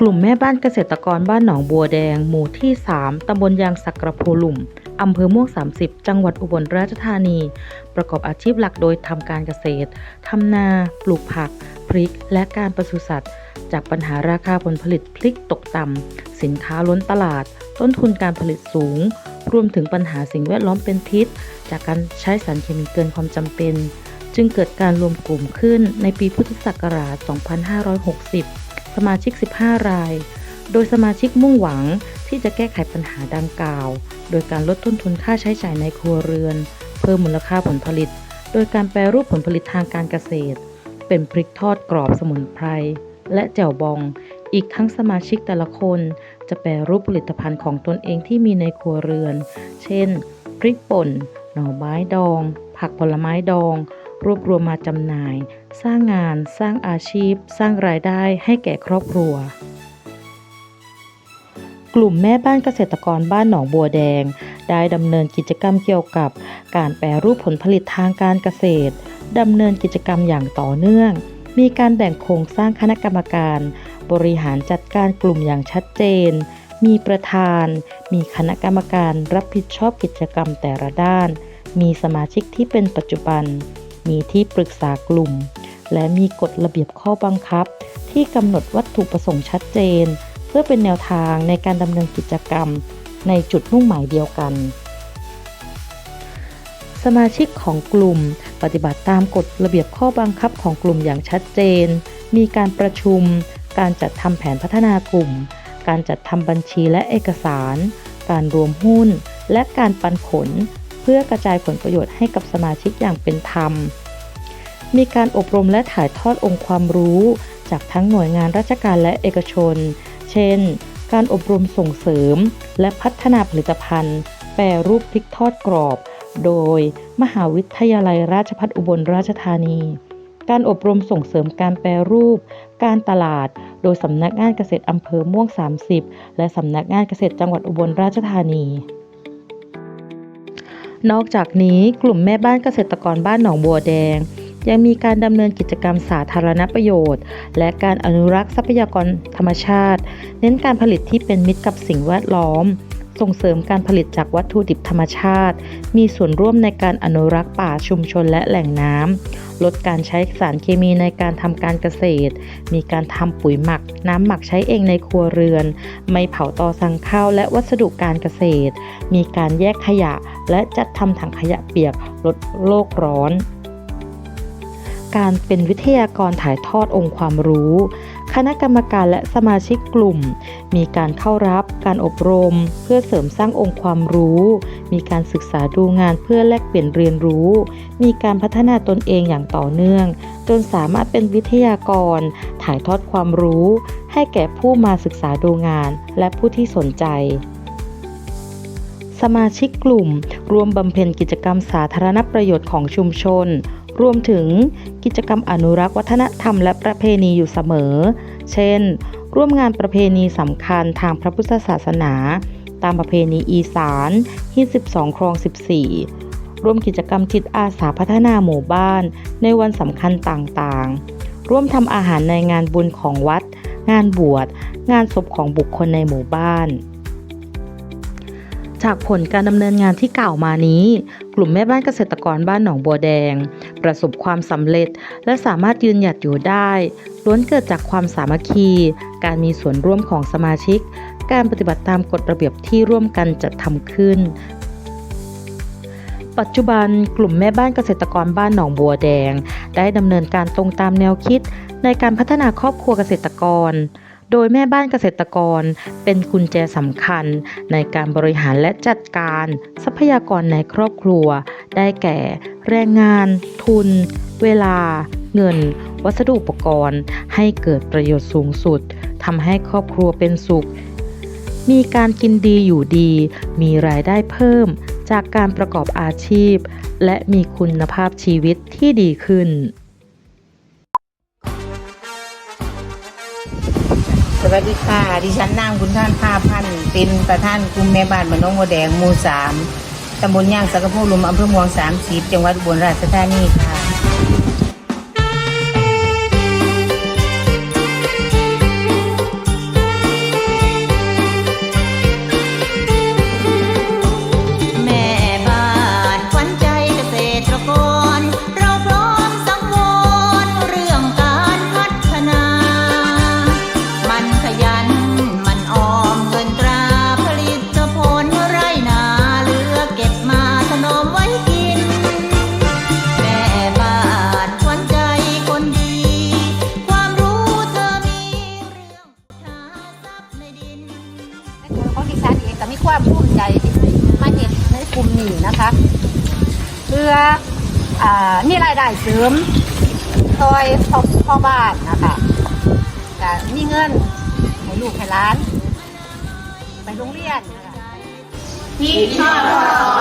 กลุ่มแม่บ้านเกษตรกรบ้านหนองบัวแดง หมู่ที่ 3 ตำบลยางสักกระโพลุ่ม อำเภอม่วง 30 จังหวัดอุบลราชธานี ประกอบอาชีพหลักโดยทำการเกษตร ทำนา ปลูกผัก พริก และการปศุสัตว์ จากปัญหาราคาผลผลิตพริกตกต่ำ สินค้าล้นตลาด ต้นทุนการผลิตสูง รวมถึงปัญหาสิ่งแวดล้อมเป็นพิษ จากการใช้สารเคมีเกินความจำเป็น จึงเกิดการรวมกลุ่มขึ้นในปีพุทธศักราช 2560 สมาชิก 15 ราย โดยสมาชิกมุ่งหวังที่จะแก้ไขปัญหาดังกล่าว โดยการลดต้นทุนค่าใช้จ่ายในครัวเรือน เพิ่มมูลค่าผลผลิต โดยการแปรรูปผลผลิตทางการเกษตร เป็นพริกทอดกรอบสมุนไพร และแจ่วบอง อีกทั้งสมาชิกแต่ละคน จะแปรรูปผลิตภัณฑ์ของตนเองที่มีในครัวเรือน เช่น พริกป่น หน่อไม้ดอง ผักผลไม้ดอง รวบรวมมาจำหน่าย สร้างงาน สร้างอาชีพ สร้างรายได้ให้แก่ครอบครัว กลุ่มแม่บ้านเกษตรกรบ้านหนองบัวแดง ได้ดำเนินกิจกรรมเกี่ยวกับการแปรรูปผลผลิตทางการเกษตรดำเนินกิจกรรมอย่างต่อเนื่อง มีการแบ่งโครงสร้างคณะกรรมการ บริหารจัดการกลุ่มอย่างชัดเจน มีประธาน มีคณะกรรมการรับผิดชอบกิจกรรมแต่ละด้าน มีสมาชิกที่เป็นปัจจุบัน มีที่ปรึกษากลุ่ม และมีกฎระเบียบข้อบังคับ ที่กำหนดวัตถุประสงค์ชัดเจน เพื่อเป็นแนวทางในการดำเนินกิจกรรม ในจุดมุ่งหมายเดียวกัน สมาชิกของกลุ่ม ปฏิบัติตามกฎระเบียบข้อบังคับของกลุ่มอย่างชัดเจน มีการประชุม การจัดทำแผนพัฒนากลุ่ม การจัดทำบัญชีและเอกสาร การรวมหุ้น และการปันผล พื่อกระจายผลประโยชน์ให้กับสมาชิกอย่างเป็นธรรม มีการอบรมและถ่ายทอดองค์ความรู้ จากทั้งหน่วยงานราชการและเอกชน เช่น การอบรมส่งเสริม และพัฒนาผลิตภัณฑ์ แปรรูปพริกทอดกรอบ โดยมหาวิทยาลัยราชภัฏอุบลราชธานี การอบรมส่งเสริมการแปรรูป การตลาด โดยสำนักงานเกษตรอำเภอม่วง 30 และสำนักงานเกษตรจังหวัดอุบลราชธานี นอกจากนี้กลุ่มแม่บ้านเกษตรกรบ้านหนองบัวแดง ยังมีการดำเนินกิจกรรมสาธารณประโยชน์ และการอนุรักษ์ทรัพยากรธรรมชาติ เน้นการผลิตที่เป็นมิตรกับสิ่งแวดล้อม ส่งเสริมการผลิตจากวัตถุดิบธรรมชาติ มีส่วนร่วมในการอนุรักษ์ป่าชุมชนและแหล่งน้ำลดการใช้สารเคมีในการทำการเกษตร มีการทำปุ๋ยหมัก น้ำหมักใช้เองในครัวเรือน ไม่เผาตอสังข้าวและวัสดุการเกษตร มีการแยกขยะ และจัดทำถังขยะเปียกลดโลกร้อน การเป็นวิทยากรถ่ายทอดองค์ความรู้ คณะกรรมการและสมาชิกกลุ่ม มีการเข้ารับการอบรม เพื่อเสริมสร้างองค์ความรู้ มีการศึกษาดูงานเพื่อแลกเปลี่ยนเรียนรู้ มีการพัฒนาตนเองอย่างต่อเนื่อง จนสามารถเป็นวิทยากร ถ่ายทอดความรู้ ให้แก่ผู้มาศึกษาดูงาน และผู้ที่สนใจสมาชิกกลุ่ม รวมบำเพ็ญกิจกรรมสาธารณประโยชน์ของชุมชน รวมถึงกิจกรรมอนุรักษ์วัฒนธรรมและประเพณีอยู่เสมอ เช่น ร่วมงานประเพณีสำคัญทางพระพุทธศาสนา ตามประเพณีอีสานที่12 ครอง 14 ร่วมกิจกรรมจิตอาสาพัฒนาหมู่บ้าน ในวันสำคัญต่างๆ ร่วมทำอาหารในงานบุญของวัด งานบวช งานศพของบุคคลในหมู่บ้านจากผลการดำเนินงานที่กล่าวมานี้ กลุ่มแม่บ้านเกษตรกรบ้านหนองบัวแดง ประสบความสำเร็จ และสามารถยืนหยัดอยู่ได้ล้วนเกิดจากความสามัคคี การมีส่วนร่วมของสมาชิก การปฏิบัติตามกฎระเบียบที่ร่วมกันจัดทำขึ้น ปัจจุบันกลุ่มแม่บ้านเกษตรกรบ้านหนองบัวแดง ได้ดำเนินการตรงตามแนวคิด ในการพัฒนาครอบครัวเกษตรกรโดยแม่บ้านเกษตรกรเป็นกุญแจสำคัญในการบริหารและจัดการ ทรัพยากรในครอบครัว ได้แก่ แรงงาน ทุน เวลา เงิน วัสดุอุปกรณ์ ให้เกิดประโยชน์สูงสุดทำให้ครอบครัวเป็นสุข มีการกินดีอยู่ดี มีรายได้เพิ่ม จากการประกอบอาชีพ และมีคุณภาพชีวิตที่ดีขึ้นสวัสดีค่ะ ดิฉันนางบุญท่านภาพันธ์เป็นประธานกลุ่มแม่บ้านบ้านน้องโมแดงหมู่สาม ตำบลย่างสักกะโพลุมอำเภอเมืองสามสีจังหวัดอุบลราชธานีค่ะ ใจที่มาเห็นในกลุ่มนี้นะคะ เพื่ออ่ามีรายได้เสริมซอยพ่อพ่อบ้านนะคะก็มีเงินให้ลูกให้หล้าน ไปโรงเรียนนะคะพี่ชอบ